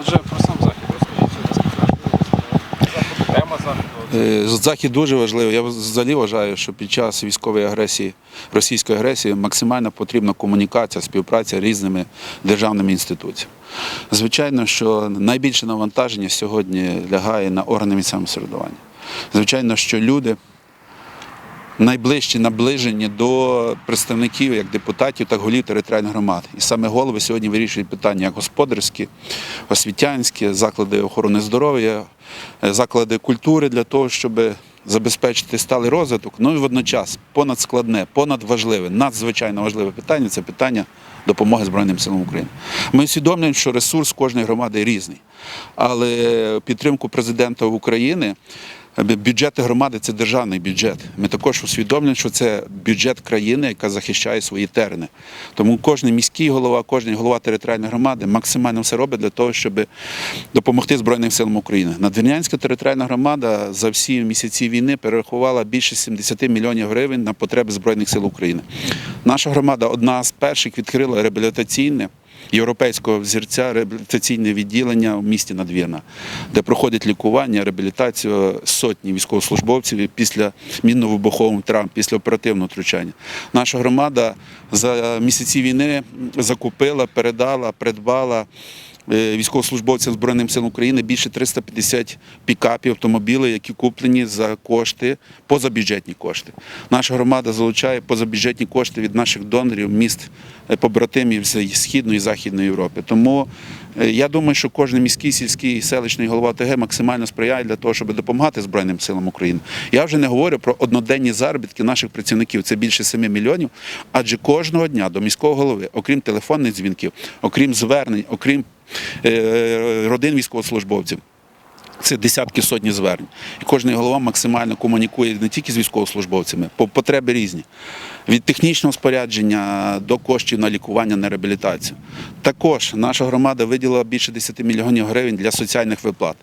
Отже, про сам захід розкажіть, тема заходу. Е, Захід дуже важливий. Я взагалі вважаю, що під час військової агресії, російської агресії максимально потрібна комунікація, співпраця різними державними інституціями. Звичайно, що найбільше навантаження сьогодні лягає на органи місцевого самоврядування. Звичайно, що люди найближчі наближені до представників як депутатів, так голів територіальних громад. І саме голови сьогодні вирішують питання як господарські, освітянські, заклади охорони здоров'я, е, заклади культури для того, щоб забезпечити сталий розвиток. Ну і водночас понадскладне, понадважливе, надзвичайно важливе питання це питання допомоги Збройним силам України. Ми усвідомлюємо, що ресурс кожної громади різний, але підтримку президента України. Бюджети громади це державний бюджет. Ми також усвідомлюємо, що це бюджет країни, яка захищає свої терени. Тому кожен міський голова, кожен голова територіальної громади максимально все робить для того, щоб допомогти Збройним силам України. Надвірнянська територіальна громада за всі місяці війни перерахувала більше 70 мільйонів гривень на потреби Збройних сил України. Наша громада одна з перших відкрила реабілітаційне європейського взірця реабілітаційне відділення в місті Надвірна, де проходить лікування, реабілітацію сотні військовослужбовців після мінно-вибухових травм, після оперативного втручання. Наша громада за місяці війни закупила, передала, придбала. Е, Військовослужбовцям Збройним сил України більше 350 пікапів, автомобілів, які куплені за кошти, позабюджетні кошти. Наша громада залучає позабюджетні кошти від наших донорів, міст е, побратимів з Східної і Західної Європи. Тому е, я думаю, що кожен міський, сільський селищний голова ОТГ максимально сприяє для того, щоб допомагати Збройним силам України. Я вже не говорю про одноденні заробітки наших працівників. Це більше 7 мільйонів. Адже кожного дня до міського голови, окрім телефонних дзвінків, окрім звернень, окрім родин військовослужбовців. Це десятки сотні звернень. І кожен голова максимально комунікує не тільки з військовослужбовцями, по потреби різні. Від технічного спорядження до коштів на лікування, на реабілітацію. Також наша громада виділила більше 10 мільйонів гривень для соціальних виплат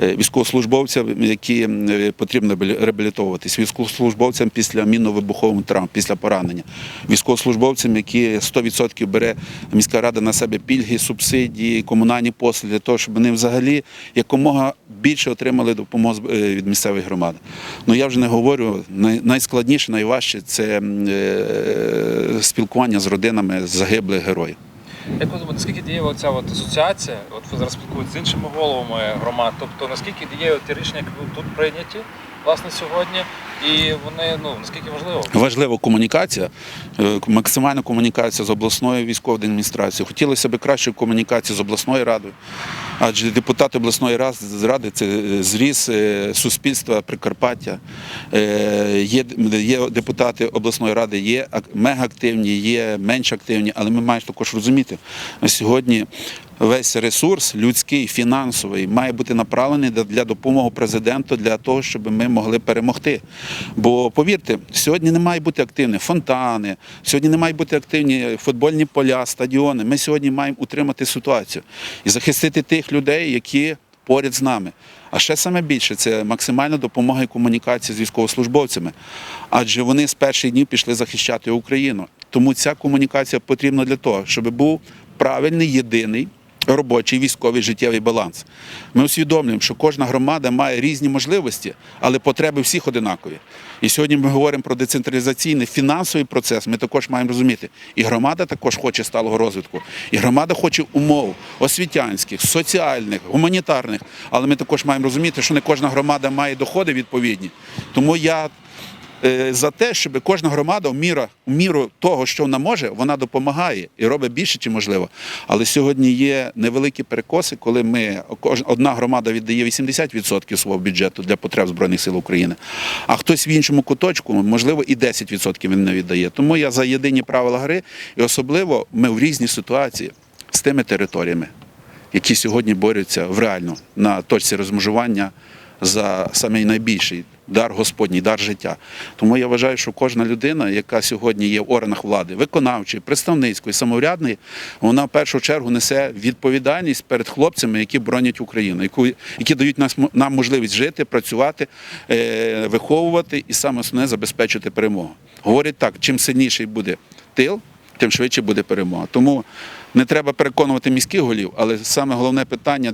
е, військовослужбовцям, які е, потрібно реабілітовуватись, військовослужбовцям після мінно-вибухових травм, після поранення, військовослужбовцям, які 100% бере міська рада на себе пільги, субсидії, комунальні послуги для того, щоб вони взагалі якомога більше отримали допомогу е, від місцевої громади. Ну я вже не говорю, найскладніше, найважче це е, спілкування з родинами загиблих героїв. Як ви думаєте, наскільки дієва ця от асоціація? От ви зараз спілкуєтеся з іншими головами громад, тобто наскільки дієві ті рішення, які тут прийняті власне сьогодні, і вони ну наскільки важливо? Важлива комунікація, е, максимальна комунікація з обласною військовою адміністрацією. Хотілося б кращої комунікації з обласною радою, адже депутати обласної ради це е, зріз е, суспільства Прикарпаття. Е, Є, депутати обласної ради, є мега активні, є менш активні, але ми маємо також розуміти, сьогодні весь ресурс людський, фінансовий має бути направлений для- допомоги президенту для того, щоб ми могли перемогти. Бо повірте, сьогодні не мають бути активні фонтани, сьогодні не мають бути активні футбольні поля, стадіони. Ми сьогодні маємо утримати ситуацію і захистити тих людей, які поряд з нами. А ще саме більше це максимальна допомога і комунікація з військовослужбовцями, адже вони з перших днів пішли захищати Україну. Тому ця комунікація потрібна для того, щоб був правильний єдиний робочий військовий життєвий баланс. Ми усвідомлюємо, що кожна громада має різні можливості, але потреби всіх одинакові. І сьогодні ми говоримо про децентралізаційний фінансовий процес. Ми також маємо розуміти, і громада також хоче сталого розвитку, і громада хоче умов освітянських, соціальних, гуманітарних. Але ми також маємо розуміти, що не кожна громада має доходи відповідні. Тому я за те, щоб кожна громада в міру, в міру того, що вона може, вона допомагає і робить більше, чи можливо. Але сьогодні є невеликі перекоси, коли ми одна громада віддає 80% свого бюджету для потреб Збройних сил України, а хтось в іншому куточку, можливо, і 10% він не віддає. Тому я за єдині правила гри, і особливо ми в різні ситуації з тими територіями, які сьогодні борються в реально на точці розмежування за самий найбільший дар Господній, дар життя. Тому я вважаю, що кожна людина, яка сьогодні є в органах влади, виконавчої, представницької, самоврядної, вона в першу чергу несе відповідальність перед хлопцями, які боронять Україну, яку- які дають нас, нам можливість жити, працювати, е, виховувати і саме основне забезпечити перемогу. Говорять так, чим сильніший буде тил, тим швидше буде перемога. Тому не треба переконувати міських голів, але саме головне питання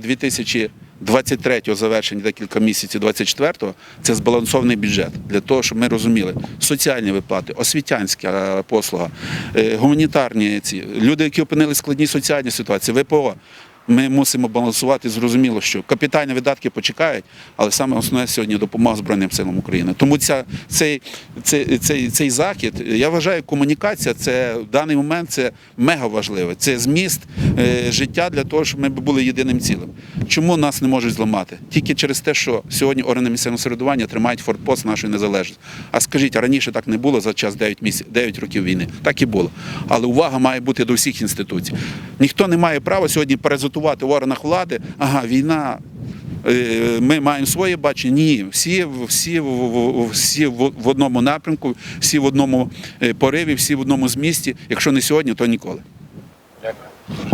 2023-го завершення декілька місяців 24-го – це збалансований бюджет для того, щоб ми розуміли соціальні виплати, освітянська послуга, е, гуманітарні ці люди, які опинилися в складній соціальній ситуації, ВПО. Ми мусимо балансувати. Зрозуміло, що капітальні видатки почекають, але саме основне сьогодні допомога Збройним силам України. Тому ця, цей, цей, цей, цей захід, я вважаю, комунікація це в даний момент це мега важливе. Це зміст е, життя для того, щоб ми були єдиним цілим. Чому нас не можуть зламати? Тільки через те, що сьогодні органи місцевого самоврядування тримають форпост нашої незалежності. А скажіть, раніше так не було за час 9, місяців, 9 років війни? Так і було. Але увага має бути до всіх інституцій. Ніхто не має права сьогодні паразитувати в органах влади. Ага, війна. е, Ми маємо своє бачення. Ні, всі, всі, всі в в одному напрямку, всі в одному е, пориві, всі в одному змісті. Якщо не сьогодні, то ніколи. Дякую.